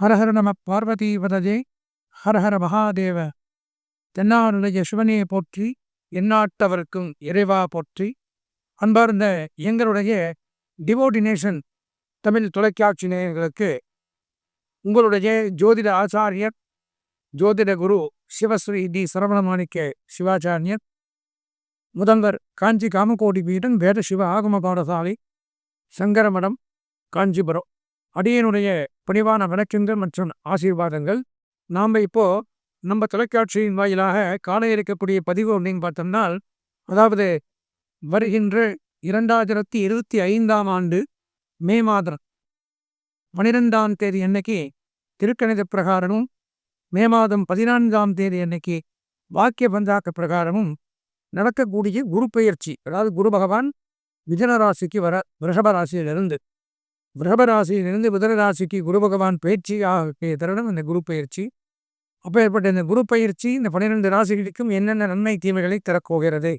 ஹரஹர நம பார்வதி வததே ஹரஹர மகாதேவ. தென்னாருடைய சிவனையை போற்றி எந்நாட்டவருக்கும் இறைவா போற்றி. அன்பார்ந்த எங்களுடைய டிவோடினேஷன் தமிழ் தொலைக்காட்சி நேயர்களுக்கு உங்களுடைய ஜோதிட ஆச்சாரியர் ஜோதிட குரு சிவஸ்ரீ டி. சரவணமாணிக்க சிவாச்சாரியர் முதல்வர் காஞ்சி காமகோடி பீடன் வேத சிவ ஆகம பாடசாலை சங்கரமடம் காஞ்சிபுரம். அடியனுடைய பணிவான வணக்கங்கள் மற்றும் ஆசீர்வாதங்கள். நாம் இப்போ நம்ம தொலைக்காட்சியின் வாயிலாக காண இருக்கக்கூடிய பதிவு அப்படின்னு பார்த்தோம்னா அதாவது வருகின்ற இரண்டாயிரத்தி இருபத்தி ஐந்தாம் ஆண்டு மே மாதம் பனிரெண்டாம் தேதி அன்னைக்கு திருக்கணித பிரகாரமும் மே மாதம் பதினான்காம் தேதி அன்னைக்கு வாக்கிய பந்தாக்க பிரகாரமும் நடக்கக்கூடிய குரு பெயர்ச்சி அதாவது குரு பகவான் மிதன ராசிக்கு வர ரிஷப ராசியிலிருந்து பிரபராசியிலிருந்து ராசியிலிருந்து குரு பகவான் பயிற்சியாக ஆகிய தருணம் இந்த குரு பயிற்சி. அப்போ ஏற்பட்ட இந்த குரு பயிற்சி இந்த பன்னிரெண்டு ராசிகளுக்கும் என்னென்ன நன்மை தீமைகளை தரப்போகிறது?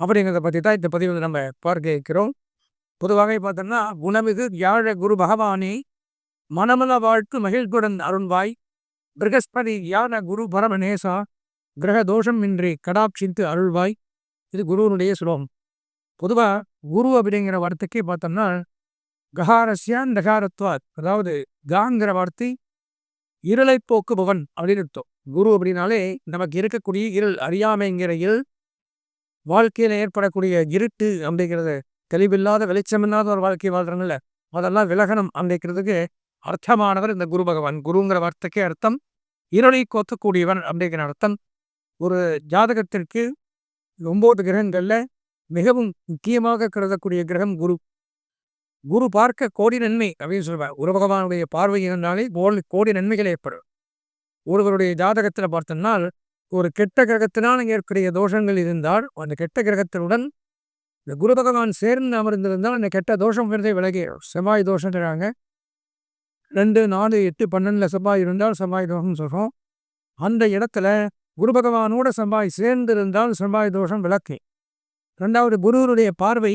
அப்படிங்கிறத பற்றி தான் இந்த பதிவில் நம்ம பார்க்க இருக்கிறோம். பொதுவாக பார்த்தோம்னா குணமிகு வியாழ குரு பகவானே மனமல வாழ்த்து மகிழ்குடன் அருண்வாய் பிரகஸ்பதி யான குரு பரமநேசா கிரக தோஷம் இன்றி கடாட்சித்து அருள்வாய். இது குருவனுடைய சுலோகம் பொதுவாக குரு அப்படிங்கிற வார்த்தைக்கு பார்த்தோம்னா கஹாரஸ்யான் தகாரத்வாத் அதாவது காங்கிற வார்த்தை இருளை போக்குபவன் அப்படின்னு அர்த்தம். குரு அப்படின்னாலே நமக்கு இருக்கக்கூடிய இருள் அறியாமைங்கிற இருள் வாழ்க்கையில் ஏற்படக்கூடிய இருட்டு அப்படிங்கிறது தெளிவில்லாத வெளிச்சமில்லாத ஒரு வாழ்க்கை வாழ்றாங்கல்ல அதெல்லாம் விலகனம் அப்படிங்கிறதுக்கு அர்த்தமானவர் இந்த குரு பகவான். குருங்கிற வார்த்தைக்கே அர்த்தம் இருளை கோத்தக்கூடியவன் அப்படிங்கிற அர்த்தம். ஒரு ஜாதகத்திற்கு ஒம்பது கிரகங்களில் மிகவும் முக்கியமாக கருதக்கூடிய கிரகம் குரு. குரு பார்க்க கோடி நன்மை அப்படின்னு சொல்லுவார். குரு பகவானுடைய பார்வை இருந்தாலே கோடி நன்மைகள் ஏற்படும். ஒருவருடைய ஜாதகத்தில் பார்த்தோம்னால் ஒரு கெட்ட கிரகத்தினால் ஏற்புடைய தோஷங்கள் இருந்தால் அந்த கெட்ட கிரகத்தினுடன் இந்த குரு பகவான் சேர்ந்து அமர்ந்திருந்தால் அந்த கெட்ட தோஷம் விருதை விலகி செவ்வாய் தோஷங்கிறாங்க. ரெண்டு நாலு எட்டு பன்னெண்டில் செவ்வாய் இருந்தால் செவ்வாய் தோஷம் சொல்கிறோம் அந்த இடத்துல குரு பகவானோட செவ்வாய் சேர்ந்திருந்தால் செவ்வாய் தோஷம் விளக்கு. ரெண்டாவது குருவருடைய பார்வை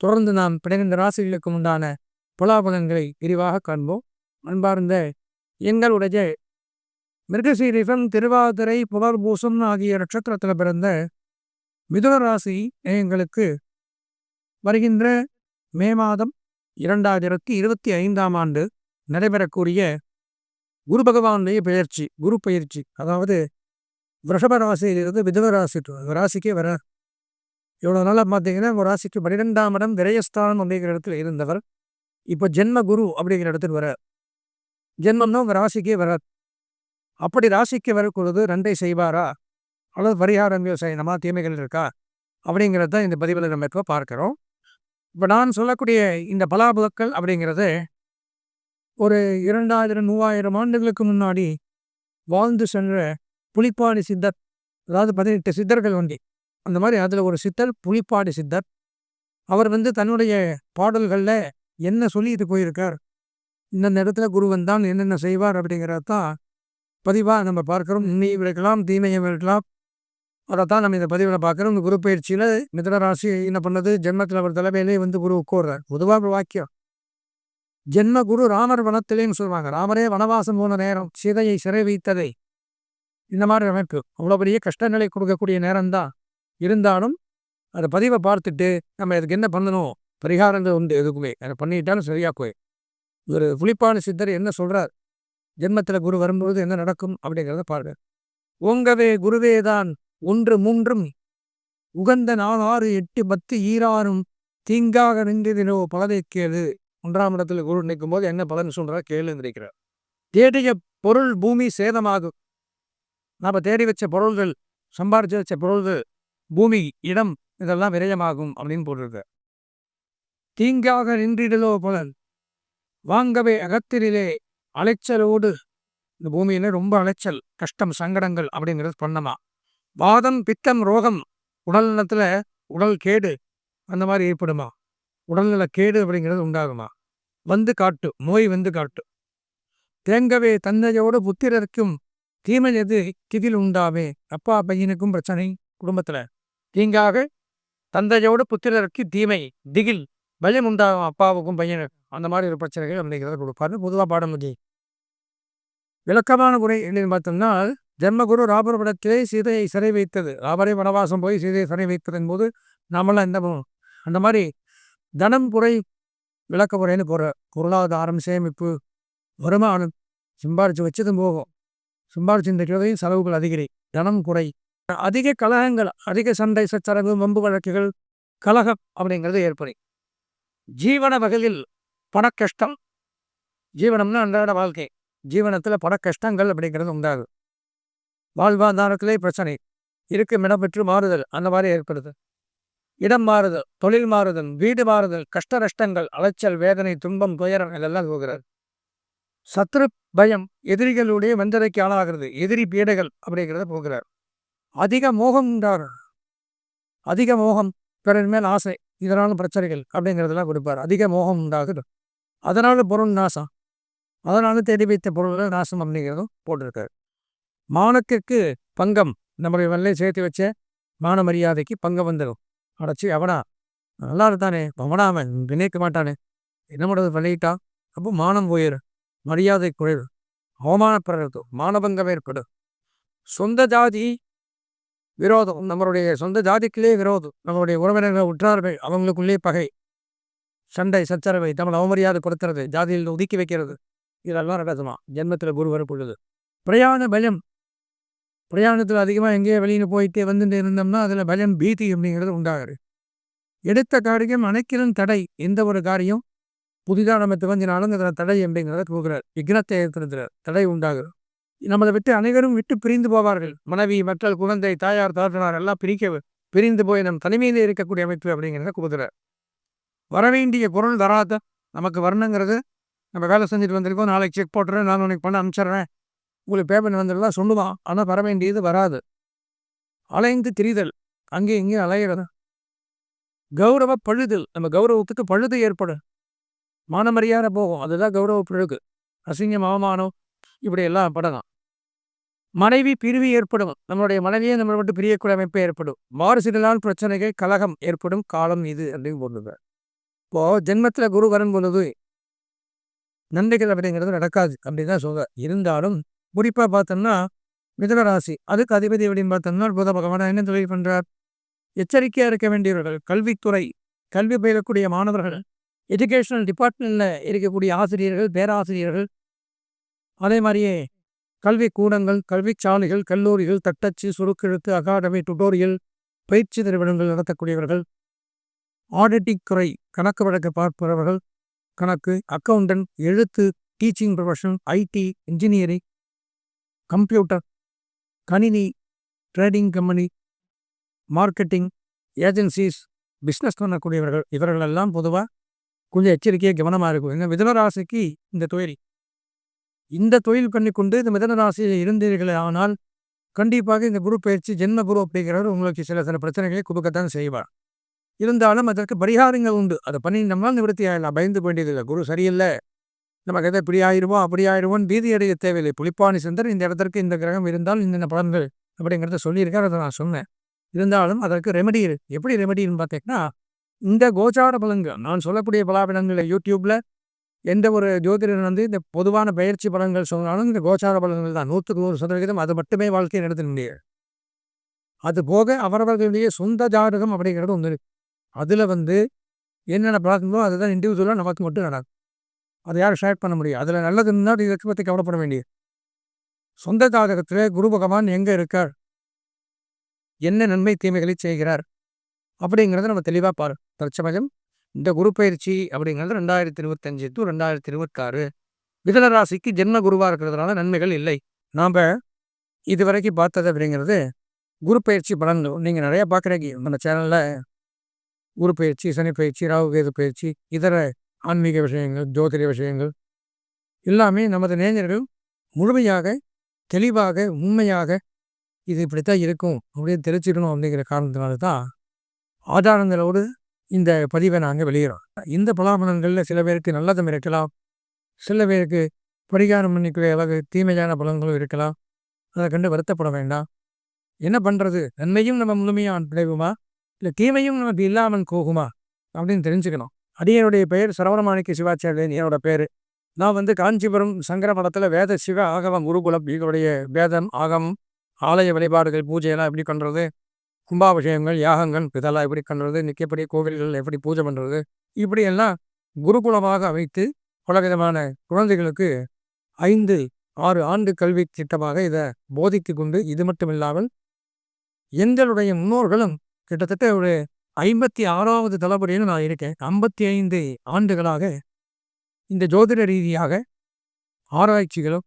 தொடர்ந்து நாம் பிணைந்த ராசிகளுக்கு உண்டான புலாபலன்களை விரிவாக காண்போம். அன்பார்ந்த எங்களுடைய மிருகசீரிசம் திருவாதிரை புலர்பூசம் ஆகிய நட்சத்திரத்தில் பிறந்த மிதுன ராசி எங்களுக்கு வருகின்ற மே மாதம் இரண்டாயிரத்தி இருபத்தி ஐந்தாம் ஆண்டு நடைபெறக்கூடிய குரு பகவானுடைய பயிற்சி குரு பயிற்சி. அதாவது ரிஷப ராசியிலிருந்து மிதுன ராசி ராசிக்கே வர இவ்வளோ நாளாக பார்த்தீங்கன்னா ஒரு ராசிக்கு பன்னிரெண்டாம் இடம் விரயஸ்தானம் அப்படிங்கிற இடத்துல இருந்தவர். இப்போ ஜென்ம குரு அப்படிங்கிற இடத்துல வர ஜென்மம்னா உங்கள் ராசிக்கே வராது. அப்படி ராசிக்கு வரக்கூடாது ரெண்டை செய்வாரா? அல்லது பரிகாரங்கள் செய்யணுமா தீமைகள் இருக்கா? அப்படிங்கிறது தான் இந்த பதிவில் நம்ம இப்போ பார்க்குறோம். இப்போ நான் சொல்லக்கூடிய இந்த பலாபுலக்கள் அப்படிங்கிறது ஒரு இரண்டாயிரம் மூவாயிரம் ஆண்டுகளுக்கு முன்னாடி வாழ்ந்து சென்ற புலிப்பாடி சித்தர் அதாவது பதினெட்டு சித்தர்கள் வண்டி அந்த மாதிரி அதில் ஒரு சித்தர் புலிப்பாடி சித்தர். அவர் வந்து தன்னுடைய பாடல்களில் என்ன சொல்லிட்டு போயிருக்கார்? இந்த இடத்துல குருவன் தான் என்னென்ன செய்வார் அப்படிங்கிறத தான் பதிவாக நம்ம பார்க்குறோம். இன்னையும் இருக்கலாம் தீமையும் இருக்கலாம் அதை தான் நம்ம இந்த பதிவில் பார்க்குறோம். இந்த குரு பயிற்சியில் மிதனராசி என்ன பண்ணது? ஜென்மத்தில் அவர் தலைமையிலே வந்து குரு உட்கோடுறார் பொதுவாக வாக்கியம். ஜென்ம குரு ராமர் வனத்திலேன்னு சொல்லுவாங்க. ராமரே வனவாசம் போன நேரம் சீதையை சிறை வைத்ததை. இந்த மாதிரி அமைப்பு. அவ்வளோ பெரிய கஷ்டங்களை கொடுக்கக்கூடிய நேரம்தான். இருந்தாலும் அந்த பதிவை பார்த்துட்டு நம்ம இதுக்கு என்ன பண்ணணும்? பரிகாரங்கள் உண்டு எதுக்குமே. அதை பண்ணிட்டாலும் சரியாக போய் ஒரு புளிப்பான சித்தர் என்ன சொல்கிறார் ஜென்மத்தில் குரு வரும்போது என்ன நடக்கும்? அப்படிங்கிறத பாருங்க. உங்கவே குருவேதான் ஒன்று மூன்றும் உகந்த நாலு ஆறு எட்டு பத்து ஈராறும் தீங்காக நின்றதினோ பலதை கேளு. ஒன்றாம் இடத்துல குரு நிற்கும் போது என்ன பலன் சொல்கிறார் கேளு நினைக்கிறார் தேடிய பொருள் பூமி சேதமாகும். நாம் தேடி வச்ச பொருள்கள் சம்பாரிச்சு வச்ச பொருள்கள் பூமி இடம் இதெல்லாம் விரயமாகும் அப்படின்னு போட்டிருக்க. தீங்காக நின்றிடலோ புலன் வாங்கவே அகத்திரிலே அலைச்சலோடு. இந்த பூமியில ரொம்ப அலைச்சல் கஷ்டம் சங்கடங்கள் அப்படிங்கிறது பண்ணமா வாதம் பித்தம் ரோகம் உடல் நலத்துல உடல் கேடு அந்த மாதிரி ஏற்படுமா? உடல்நல கேடு அப்படிங்கிறது உண்டாகுமா? வந்து காட்டு நோய் வந்து காட்டு. தேங்கவே தந்தையோடு புத்திரருக்கும் தீமை எது? கிதில் உண்டாவே அப்பா பையனுக்கும் பிரச்சனை குடும்பத்துல. தீங்காக தந்தையோடு புத்திரருக்கு தீமை திகில் பயம் உண்டாகும் அப்பாவுக்கும் பையனுக்கும். அந்த மாதிரி ஒரு பிரச்சனைகள் அப்படிங்கிறத கொடுப்பாரு. பொதுவாக பாடமுடி விளக்கமான முறை என்னன்னு பார்த்தோம்னா ஜென்மகுரு ராபரபடத்திலே சீதையை சிறை வைத்தது. ராபரை வனவாசம் போய் சீதையை சிறை வைத்ததன் போது நாமெல்லாம் என்ன அந்த மாதிரி தனம் குறை விளக்க முறைன்னு போகிற பொருளாதாரம் சேமிப்பு வருமானம் சிம்பாரித்து வச்சதும் போகும். சம்பாரிச்சு இந்த செலவுகள் அதிகரி. தனம் குறை அதிக கலகங்கள் அதிக சண்டை சச்சரவு வம்பு வழக்குகள் கலகம் அப்படிங்கிறது ஏற்படும். ஜீவன வகையில் பணக்கஷ்டம் கஷ்டம் ஜீவனம்னா அன்றாட வாழ்க்கை. ஜீவனத்தில் பட கஷ்டங்கள் அப்படிங்கிறது உண்டாகும் வாழ்வாதாரத்திலே பிரச்சனை. இருக்கும் இடம் பெற்று மாறுதல் அந்த மாதிரி ஏற்படுது. இடம் மாறுதல் தொழில் மாறுதல் வீடு மாறுதல் கஷ்ட நஷ்டங்கள் அலைச்சல் வேதனை துன்பம் துயரம் இதெல்லாம் போகிறது. சத்ரு பயம் எதிரிகளுடைய வந்ததைக்கு ஆளாகிறது. எதிரி பீடைகள் அப்படிங்கிறத போகிறார் அதிக மோகம் உண்டாகும் அதிக மோகம் பிறர் மேல் ஆசை இதனாலும் பிரச்சனைகள் அப்படிங்கிறதெல்லாம் கொடுப்பார். அதிக மோகம் உண்டாகுது. அதனால பொருள் நாசம். அதனால தேடி வைத்த பொருள்கள் நாசம் அப்படிங்கிறதும் போட்டிருக்காரு. மானத்திற்கு பங்கம் நம்முடைய வெள்ளை சேர்த்து வச்ச மான மரியாதைக்கு பங்கம் வந்துடும் அடைச்சி அவனா நல்லா இருந்தானே அவனாமன் நினைக்க மாட்டானே என்ன பண்ணுறது பண்ணிட்டா அப்போ மானம் போயிடும் மரியாதை குறைவு அவமானப்படுறது மானபங்கம் ஏற்படும். சொந்த ஜாதி விரோதம். நம்மளுடைய சொந்த ஜாதிக்குள்ளே விரோதம். நம்மளுடைய உறவினர்கள் உற்றார்கள் அவங்களுக்குள்ளே பகை. சண்டை சச்சரவை தமிழ் அவமரியாதை கொடுத்துறது ஜாதியில் ஒதுக்கி வைக்கிறது. இதெல்லாம் நடக்குமா ஜென்மத்தில் குரு பொழுது பிரயாண பயம். பிரயாணத்தில் அதிகமாக எங்கேயோ வெளியில் போயிட்டு வந்துட்டு இருந்தோம்னா அதில் பயம் பீதி அப்படிங்கிறது உண்டாகுது. எடுத்த காரியம் அனைக்கிலும் தடை. எந்த ஒரு காரியம் புதிதாக நம்ம துவங்கினாலும் அதில் தடை அப்படிங்கிறத கொடுக்குறார் விக்னத்தை ஏற்படுத்துகிறார் தடை உண்டாகிறது நம்மளை விட்டு அனைவரும் விட்டு பிரிந்து போவார்கள். மனைவி மக்கள் குழந்தை தாயார் தாத்தனார் எல்லாம் பிரிக்க பிரிந்து போய் நம் தனிமையில் இருக்கக்கூடிய அமைப்பு அப்படிங்கிறத கொடுக்குறார் வரவேண்டிய பொருள் தராத நமக்கு வரணுங்கிறது நம்ம வேலை செஞ்சுட்டு வந்திருக்கோம். நாளைக்கு செக் போட்டுறேன் நான் உனக்கு பண்ண அனுப்பிச்சிட்றேன். உங்களுக்கு பேமெண்ட் வந்துடலாம் சொல்லுவான். ஆனால் வர வேண்டியது வராது. அலைந்து திரிதல். அங்கே இங்கேயும் அலையிறது. கௌரவ பழுதல். நம்ம கௌரவத்துக்கு பழுது ஏற்படும். மானமரியாதை போகும். அதுதான் கௌரவ பிழகு. அசிங்கம் அவமானம் இப்படி எல்லாம் படலாம். மனைவி பிரிவு ஏற்படும். நம்மளுடைய மனைவியை நம்மளை மட்டும் பிரியக்கூடிய அமைப்பு ஏற்படும். மாறுசிடலால் பிரச்சனைகள் கலகம் ஏற்படும் காலம் இது அப்படின்னு போடுறது இப்போ ஜென்மத்தில் குரு வரும் பொழுது நன்மைகள் அப்படிங்கிறது நடக்காது அப்படின்னு தான் சொல்ற இருந்தாலும் குறிப்பாக பார்த்தோம்னா மிதனராசி அதுக்கு அதிபதி அப்படின்னு பார்த்தோம்னா புத பகவான் என்ன தொழில் பண்ணுறார் எச்சரிக்கையாக இருக்க வேண்டியவர்கள் கல்வித்துறை கல்வி பயிலக்கூடிய மாணவர்கள் எஜுகேஷனல் டிபார்ட்மெண்ட்டில் இருக்கக்கூடிய ஆசிரியர்கள் பேராசிரியர்கள் அதே மாதிரியே கல்வி கூடங்கள் சாலைகள் கல்லூரிகள் தட்டச்சு சுருக்கெழுத்து அகாடமி டுட்டோரியல் பயிற்சி நிறுவனங்கள் நடத்தக்கூடியவர்கள் ஆடிட்டிங் துறை கணக்கு வழக்கு பார்ப்பவர்கள் கணக்கு அக்கவுண்டன்ட் எழுத்து teaching profession IT engineering computer கணினி trading company marketing agencies business பண்ணக்கூடியவர்கள் இவர்களெல்லாம் பொதுவாக கொஞ்சம் எச்சரிக்கையாக கவனமாக இருக்கும் ஏன்னா மிதனராசிக்கு இந்த துயரி. இந்த தொழில் பண்ணி கொண்டு இந்த மிதனராசியில் இருந்தீர்கள் ஆனால் கண்டிப்பாக இந்த குரு பயிற்சி ஜென்ம குரு அப்படிங்கிறவர் உங்களுக்கு சில சில பிரச்சனைகளை கொடுக்கத்தான் செய்வார். இருந்தாலும் அதற்கு பரிகாரங்கள் உண்டு. அதை பண்ணி நம்மளால் நிவர்த்தி ஆகலாம் பயந்து வேண்டியதில்லை குரு சரியில்லை. நமக்கு எதை இப்படி ஆயிடுவோம் அப்படி ஆயிடுவோம் பீதி அடைய தேவையில்லை. புளிப்பாணி சந்தர் இந்த இடத்திற்கு இந்த கிரகம் இருந்தால் இந்த பலன்கள் அப்படிங்கிறத சொல்லியிருக்கார் அதை நான் சொன்னேன். இருந்தாலும் அதற்கு ரெமெடி இருக்கு எப்படி ரெமெடின்னு பார்த்தீங்கன்னா இந்த கோச்சார பலன்கள். நான் சொல்லக்கூடிய பலாபலன்களை யூடியூப்ல எந்த ஒரு ஜோதிடர் வந்து இந்த பொதுவான பயிற்சி பலன்கள் சொன்னாலும் இந்த கோச்சார பலன்கள் தான். நூற்றுக்கு நூறு சதவிகிதம் அது மட்டுமே வாழ்க்கையை நடத்த முடியாது அது போக அவரவர்களுடைய சொந்த ஜாதகம் அப்படிங்கிறது ஒன்று அதில் வந்து என்னென்ன பிரார்த்தனோ அதுதான் இண்டிவிஜுவலாக நமக்கு மட்டும் நடக்கும் அதை யாரும் ஷேர் பண்ண முடியும் அதில் நல்லது இருந்தால் இதை பற்றி கவலைப்பட வேண்டியது. சொந்த ஜாதகத்தில் குரு பகவான் எங்கே இருக்கார்? என்ன நன்மை தீமைகளை செய்கிறார்? அப்படிங்கிறத நம்ம தெளிவாக பாரு. தற்சமயம் இந்த குரு பயிற்சி அப்படிங்கிறது ரெண்டாயிரத்தி இருபத்தஞ்சு டு ரெண்டாயிரத்தி இருபத்தாறு மிதன ராசிக்கு ஜென்ம குருவாக இருக்கிறதுனால நன்மைகள் இல்லை. நாம் இது வரைக்கும் பார்த்தது அப்படிங்கிறது குரு பயிற்சி நீங்கள் நிறையா பார்க்குறீங்க. நம்ம சேனலில் குரு பயிற்சி சனி பயிற்சி பயிற்சி இதர ஆன்மீக விஷயங்கள் ஜோதிட விஷயங்கள் எல்லாமே நமது நேஞ்சர்கள் முழுமையாக தெளிவாக உண்மையாக இது இப்படித்தான் இருக்கும் அப்படின்னு தெரிஞ்சுக்கணும் அப்படிங்கிற காரணத்தினால தான் ஆதாரங்களோடு இந்த பதிவை நாங்கள் வெளியிடறோம் இந்த பலாபலன்களில் சில பேருக்கு நல்லதும் இருக்கலாம். சில பேருக்கு பரிகாரம் பண்ணிக்கூடிய அளவு தீமையான பலன்களும் இருக்கலாம். அதை கண்டு வருத்தப்பட வேண்டாம். என்ன பண்ணுறது நன்மையும் நம்ம முழுமையாக விளைவுமா இல்லை தீமையும் நமக்கு இல்லாமல் போகுமா? அப்படின்னு தெரிஞ்சுக்கணும். அடியனுடைய பெயர் சரவணமாணிக்க சிவாச்சாரியன் என்னோட பேர். நான் வந்து காஞ்சிபுரம் சங்கர மடத்தில் வேத சிவ ஆகவம் குருகுலம் எங்களுடைய வேதம் ஆகமம் ஆலய வழிபாடுகள் பூஜையெல்லாம் எப்படி பண்ணுறது கும்பாபிஷேகங்கள் யாகங்கள் இதெல்லாம் எப்படி பண்ணுறது நிற்கப்படி கோவில்கள் எப்படி பூஜை பண்ணுறது இப்படியெல்லாம் குருகுலமாக அமைத்து பல விதமான குழந்தைகளுக்கு ஐந்து ஆறு ஆண்டு கல்வி திட்டமாக இதை போதித்து கொண்டு இது மட்டுமில்லாமல் எங்களுடைய முன்னோர்களும் கிட்டத்தட்ட ஒரு ஐம்பத்தி ஆறாவது தளபதியில் நான் இருக்கேன். ஐம்பத்தி ஐந்து ஆண்டுகளாக இந்த ஜோதிட ரீதியாக ஆராய்ச்சிகளும்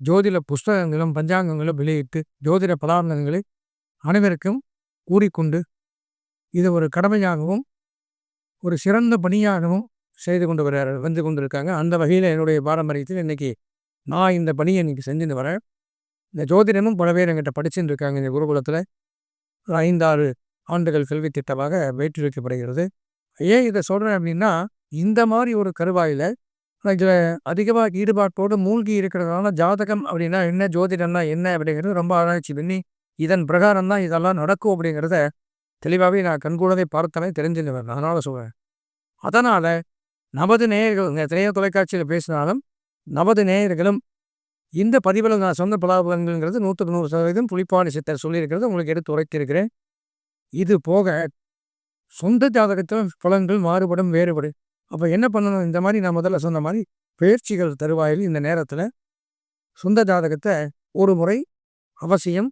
ஜோதிட புஸ்தகங்களும் பஞ்சாங்கங்களும் வெளியிட்டு ஜோதிட பதார்த்தங்களை அனைவருக்கும் கூறிக்கொண்டு இது ஒரு கடமையாகவும் ஒரு சிறந்த பணியாகவும் செய்து கொண்டு வர வந்து கொண்டிருக்காங்க. அந்த வகையில் என்னுடைய பாரம்பரியத்தில் இன்றைக்கி நான் இந்த பணியை இன்றைக்கி செஞ்சுட்டு வரேன். இந்த ஜோதிடமும் பல பேர் எங்கிட்ட படிச்சுட்டு இருக்காங்க இந்த குருகுலத்தில் ஒரு ஐந்தாறு ஆண்டுகள் கல்வி திட்டமாக வைக்கப்படுகிறது ஏன் இதை சொல்கிறேன் அப்படின்னா இந்த மாதிரி ஒரு கருவாயில் இதில் அதிகமாக ஈடுபாட்டோடு மூழ்கி இருக்கிறதுனால ஜாதகம் அப்படின்னா என்ன ஜோதிடம்னா என்ன அப்படிங்கிறது ரொம்ப ஆராய்ச்சி பண்ணி இதன் பிரகாரம் தான் இதெல்லாம் நடக்கும் அப்படிங்கிறத தெளிவாகவே நான் கண்கூடவே பார்த்தனே தெரிஞ்சுருவேன் அதனால் சொல்கிறேன் அதனால் நமது நேயர்கள் எத்தனையோ தொலைக்காட்சியில் பேசினாலும் நமது நேயர்களும் இந்த பதிவில் நான் சொந்த பலாபலன்கள்ங்கிறது நூற்றுக்கு நூறு சதவீதம் புலிப்பாணி சித்தர் சொல்லியிருக்கிறது உங்களுக்கு எடுத்து உரைத்திருக்கிறேன். இது போக சொந்த ஜாதகத்தில் பலன்கள் மாறுபடும் வேறுபடும். அப்போ என்ன பண்ணணும்? இந்த மாதிரி நான் முதல்ல சொன்ன மாதிரி பயிற்சிகள் தருவாயில் இந்த நேரத்தில் சொந்த ஜாதகத்தை ஒரு முறை அவசியம்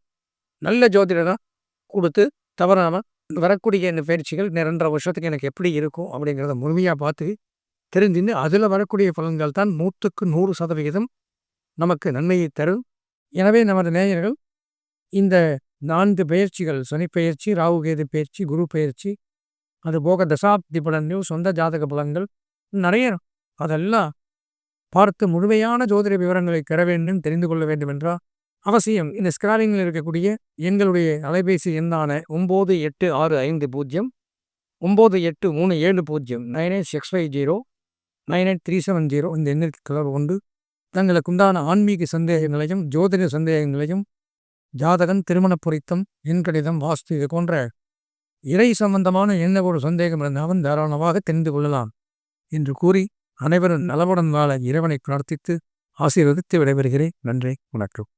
நல்ல ஜோதிடராக கொடுத்து தவறாமல் வரக்கூடிய இந்த பயிற்சிகள் நிரன்ற வருஷத்துக்கு எனக்கு எப்படி இருக்கும் அப்படிங்கிறத முழுமையாக பார்த்து தெரிஞ்சுன்னு அதில் வரக்கூடிய பலன்கள் தான் நூற்றுக்கு நூறு சதவிகிதம் நமக்கு நன்மையை தரும். எனவே நமது நேயர்கள் இந்த நான்கு பயிற்சிகள் சனி பயிற்சி ராகுகேது பயிற்சி குரு பயிற்சி அது போக தசாப்தி பலன்கள் சொந்த ஜாதக பலன்கள் நிறைய அதெல்லாம் பார்த்து முழுமையான ஜோதிட விவரங்களை பெற வேண்டும் தெரிந்து கொள்ள வேண்டும் என்றால் அவசியம். இந்த ஸ்கிராலிங்கில் இருக்கக்கூடிய எங்களுடைய அலைபேசி எண்ணான ஒம்பது எட்டு ஆறு ஐந்து பூஜ்ஜியம் ஒம்பது எட்டு மூணு ஏழு பூஜ்ஜியம் nine eight six five zero nine eight three seven zero இந்த எண்ணிற்கு தொடர்பு கொண்டு தங்களுக்கு உண்டான ஆன்மீக சந்தேகங்களையும் ஜோதிட சந்தேகங்களையும் ஜாதகன் திருமண பொருத்தம் எண்கடிதம் வாஸ்து இது போன்ற இறை சம்பந்தமான என்ன ஒரு சந்தேகம் இருந்தாலும் தாராளமாக தெரிந்து கொள்ளலாம் என்று கூறி அனைவரும் நலவுடன் வாழ இறைவனை பிரார்த்தித்து ஆசீர்வதித்து விடைபெறுகிறேன். நன்றி வணக்கம்.